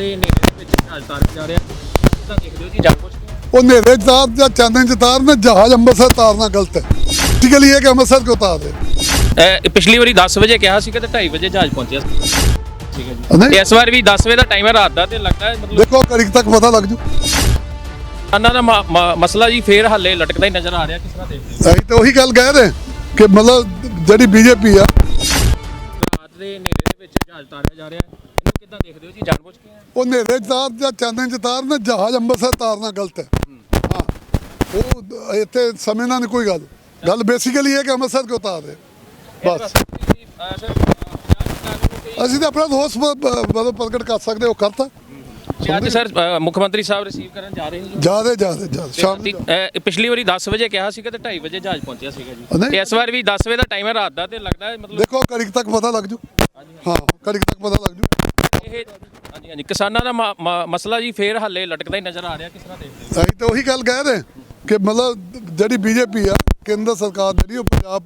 ਦੇ ਨੇੜੇ ਦੇ ਵਿੱਚ ਜਹਾਜ਼ ਤਾਰਿਆ ਜਾ ਰਿਹਾ। ਤਾਂ ਦੇਖਦੇ ਹੋ ਜੀ ਜਾਣ ਬੁੱਝ ਕੇ ਉਹ ਨੇਰੇ ਤਾਰ ਜਾਂ ਚਾਂਦਨੀ ਚ ਤਾਰਨਾ ਜਹਾਜ਼ ਅੰਮ੍ਰਿਤਸਰ ਤਾਰਨਾ ਗਲਤ ਹੈ। ਠੀਕ ਹੈ ਕਿ ਅੰਮ੍ਰਿਤਸਰ ਕਿਉਂ ਤਾਰ ਦੇ ਇਹ ਪਿਛਲੀ ਵਾਰੀ 10 ਵਜੇ ਕਿਹਾ ਸੀ ਕਿ ਤੇ 2:30 ਵਜੇ ਜਹਾਜ਼ ਪਹੁੰਚਿਆ ਸੀ। ਠੀਕ ਹੈ ਜੀ। ਨਹੀਂ। ਇਸ ਵਾਰ ਵੀ 10 ਵਜੇ ਦਾ ਟਾਈਮ ਹੈ ਰਾਤ ਦਾ ਤੇ ਲੱਗਦਾ ਹੈ ਮਤਲਬ ਦੇਖੋ ਕੜਿਕ ਤੱਕ ਪਤਾ ਲੱਗ ਜੂ। ਇਹਨਾਂ ਦਾ ਮ- ਮ- ਮਸਲਾ ਜੀ ਫੇਰ ਹੱਲੇ ਲਟਕਦਾ ਹੀ ਨਜ਼ਰ ਆ ਰਿਹਾ ਕਿਸ ਤਰ੍ਹਾਂ ਦੇਖਦੇ ਹੋ? ਅਸੀਂ ਤਾਂ ਉਹੀ ਗੱਲ ਕਹਿ ਰਹੇ ਕਿ ਮਤਲਬ ਜਿਹੜੀ ਬੀਜੇਪੀ ਆ ਰਾਤ ਦੇ ਨੇੜੇ ਦੇ ਵਿੱਚ ਜਹਾਜ਼ ਤਾਰਿਆ ਜਾ ਰਿਹਾ। ਕਿੱਦਾਂ ਦੇਖਦੇ ਹੋ? ਜੀ ਜਾਣ ਬੁੱਝ ਕੇ ਉਹ ਨੇਰੇ ਤਾਰ ਜਾਂ ਚਾਂਦਨੀ ਚ ਤਾਰਨਾ ਜਹਾਜ਼ ਅੰਮ੍ਰਿਤਸਰ ਤਾਰਨਾ ਗਲਤ ਹੈ। ਹਾਂ। ਉਹ ਇੱਥੇ ਸਮੇਂ ਨਾਲ ਨਹੀਂ ਕੋਈ ਗੱਲ। ਗੱਲ ਬੇਸਿਕਲੀ ਇਹ ਕਿ ਅੰਮ੍ਰਿਤਸਰ ਕਿਉਂ ਤਾਰ ਦੇ ਬਸ। ਅਸੀਂ ਤਾਂ ਆਪਣਾ ਦੋਸਤ ਮਤਲਬ ਪ੍ਰਗਟ ਕਰ ਸਕਦੇ ਹੋ ਕਰਤਾ। ਅੱਜ ਸਰ ਅ, ਮੁੱਖ ਮੰਤਰੀ ਸਾਹਿਬ ਰਿਸੀਵ ਕਰਨ ਜਾ ਰਹੇ ਨੇ ਜੀ? ਜ਼ਿਆਦਾ ਜ਼ਿਆਦਾ ਜ਼ਿਆਦਾ ਸ਼ਾਮ ਤੇ, ਅ, ਪਿਛਲੀ ਵਾਰੀ 10 ਵਜੇ ਕਿਹਾ ਸੀ ਕਿ ਤੇ 2:30 ਵਜੇ ਜਹਾਜ਼ ਪਹੁੰਚਿਆ ਸੀਗਾ ਜੀ। ਨਹੀਂ। ਤੇ ਇਸ ਵਾਰ ਵੀ 10 ਵਜੇ ਦਾ ਟਾਈਮ ਹੈ ਰਾਤ ਦਾ ਤੇ ਲੱਗਦਾ ਹੈ ਮਤਲਬ ਦੇਖੋ ਕੜਿਕ ਤੱਕ ਪਤਾ ਲੱਗ ਜੂ। ਹਾਂ ਕੜਿਕ ਤੱਕ ਪਤਾ ਲੱਗ ਜੂ ਇਹ ਹਾਂਜੀ ਹਾਂਜੀ ਕਿਸਾਨਾਂ ਦਾ ਮ- ਮ- ਮਸਲਾ ਜੀ ਫੇਰ ਹੱਲੇ ਲਟਕਦਾ ਹੀ ਨਜ਼ਰ ਆ ਰਿਹਾ ਕਿਸ ਤਰ੍ਹਾਂ ਦੇਖਦੇ ਹੋ ਅਸੀਂ ਤਾਂ ਉਹੀ ਗੱਲ ਕਹਿ ਰਹੇ ਕਿ ਮਤਲਬ ਜਿਹੜੀ ਬੀਜੇਪੀ ਆ ਕੇਂਦਰ ਸਰਕਾਰ ਜਿਹੜੀ ਉਹ ਪੰਜਾਬ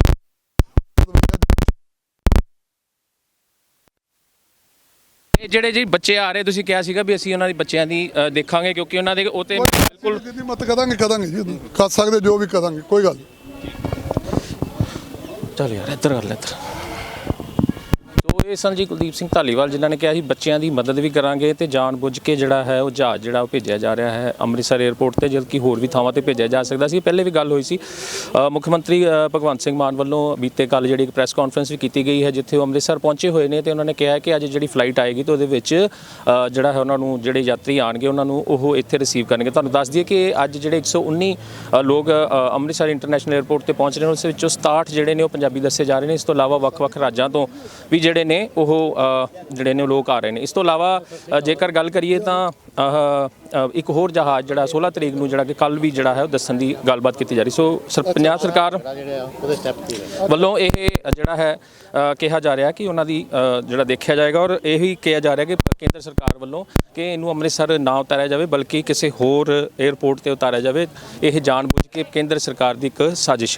ਇਹ ਜਿਹੜੇ ਜੀ ਬੱਚੇ ਆ ਰਹੇ ਤੁਸੀਂ ਕਿਹਾ ਸੀਗਾ ਵੀ ਅਸੀਂ ਉਹਨਾਂ ਦੀ ਬੱਚਿਆਂ ਦੀ ਅ, ਦੇਖਾਂਗੇ ਕਿਉਂਕਿ ਉਹਨਾਂ ਦੇ ਉਹ ਤੇ ਬਿਲਕੁਲ ਜਿੰਨੀ ਮਤ ਕਰਾਂਗੇ ਕਰਾਂਗੇ ਜੀ ਕਰ ਸਕਦੇ ਜੋ ਵੀ ਕਰਾਂਗੇ ਕੋਈ ਗੱਲ ਨਹੀਂ। ਚੱਲ ਯਾਰ ਇੱਧਰ ਕਰ ਲੈ ਇੱਧਰ ਇਹ ਸਨ ਜੀ ਕੁਲਦੀਪ ਸਿੰਘ ਧਾਲੀਵਾਲ ਜਿਨ੍ਹਾਂ ਨੇ ਕਿਹਾ ਸੀ ਬੱਚਿਆਂ ਦੀ ਮਦਦ ਵੀ ਕਰਾਂਗੇ ਤੇ ਜਾਣ ਬੁੱਝ ਕੇ ਜਿਹੜਾ ਹੈ ਉਹ ਜਹਾਜ਼ ਜਿਹੜਾ ਉਹ ਭੇਜਿਆ ਜਾ ਰਿਹਾ ਹੈ ਅੰਮ੍ਰਿਤਸਰ 에ਅਰਪੋਰਟ ਤੇ ਜਦਕਿ ਹੋਰ ਵੀ ਥਾਵਾਂ ਤੇ ਭੇਜਿਆ ਜਾ ਸਕਦਾ ਸੀ। ਪਹਿਲੇ ਵੀ ਗੱਲ ਹੋਈ ਸੀ। ਮੁੱਖ ਮੰਤਰੀ ਭਗਵੰਤ ਸਿੰਘ ਮਾਨ ਵੱਲੋਂ ਬੀਤੇ ਕੱਲ ਜਿਹੜੀ ਇੱਕ ਪ੍ਰੈਸ ਕਾਨਫਰੰਸ ਵੀ ਕੀਤੀ ਗਈ ਹੈ ਜਿੱਥੇ ਉਹ ਅੰਮ੍ਰਿਤਸਰ ਪਹੁੰਚੇ ਹੋਏ ਨੇ ਤੇ ਉਹਨਾਂ ਨੇ ਕਿਹਾ ਕਿ ਅੱਜ ਜਿਹੜੀ ਫਲਾਈਟ ਆਏਗੀ ਤੇ ਉਹਦੇ ਵਿੱਚ ਜਿਹੜਾ ਹੈ ਉਹਨਾਂ ਨੂੰ ਜਿਹੜੇ ਯਾਤਰੀ ਆਣਗੇ ਉਹਨਾਂ ਨੂੰ ਉਹ ਇੱਥੇ ਰਿਸੀਵ ਕਰਨਗੇ। ਤੁਹਾਨੂੰ ਦੱਸ ਦਈਏ ਕਿ ਅੱਜ ਜਿਹੜੇ 119 ਅ, ਲੋਕ ਅੰਮ੍ਰਿਤਸਰ ਇੰਟਰਨੈਸ਼ਨਲ 에ਅਰਪੋਰਟ ਤੇ ਪਹੁੰਚ ਰਹੇ ਨੇ ਉਸ ਵਿੱਚੋਂ 67 ਜਿਹੜੇ ਨੇ ਉਹ ਪੰਜਾਬੀ ਦੱਸੇ ਜਾ ਰਹੇ ਨੇ। ਇਸ ਤੋਂ ਇਲਾਵਾ ਵੱਖ-ਵੱਖ ਰਾਜਾਂ ਤੋਂ ਵੀ ਜਿਹੜੇ ਨੇ ਉਹ ਅ, ਜਿਹੜੇ ਨੇ ਉਹ ਲੋਕ ਆ ਰਹੇ ਨੇ। ਇਸ ਤੋਂ ਇਲਾਵਾ ਜੇਕਰ ਗੱਲ ਕਰੀਏ ਤਾਂ ਇੱਕ ਹੋਰ ਜਹਾਜ਼ ਜਿਹੜਾ 16 ਤਰੀਕ ਨੂੰ ਜਿਹੜਾ ਕਿ ਕੱਲ ਵੀ ਜਿਹੜਾ ਹੈ ਉਹ ਦੱਸਣ ਦੀ ਗੱਲਬਾਤ ਕੀਤੀ ਜਾ ਰਹੀ। ਸੋ ਪੰਜਾਬ ਸਰਕਾਰ ਵੱਲੋਂ ਇਹ ਜਿਹੜਾ ਹੈ ਕਿਹਾ ਜਾ ਰਿਹਾ ਕਿ ਉਹਨਾਂ ਦੀ ਜਿਹੜਾ ਦੇਖਿਆ ਜਾਏਗਾ ਔਰ ਇਹ ਵੀ ਕਿਹਾ ਜਾ ਰਿਹਾ ਕਿ ਕੇਂਦਰ ਸਰਕਾਰ ਵੱਲੋਂ ਕਿ ਇਹਨੂੰ ਅੰਮ੍ਰਿਤਸਰ ਨਾ ਉਤਾਰਿਆ ਜਾਵੇ ਬਲਕਿ ਕਿਸੇ ਹੋਰ 에ਅਰਪੋਰਟ ਤੇ ਉਤਾਰਿਆ ਜਾਵੇ। ਇਹ ਜਾਣਬੁੱਝ ਕੇ ਕੇਂਦਰ ਸਰਕਾਰ ਦੀ ਇੱਕ ਸਾਜ਼ਿਸ਼ ਹੈ।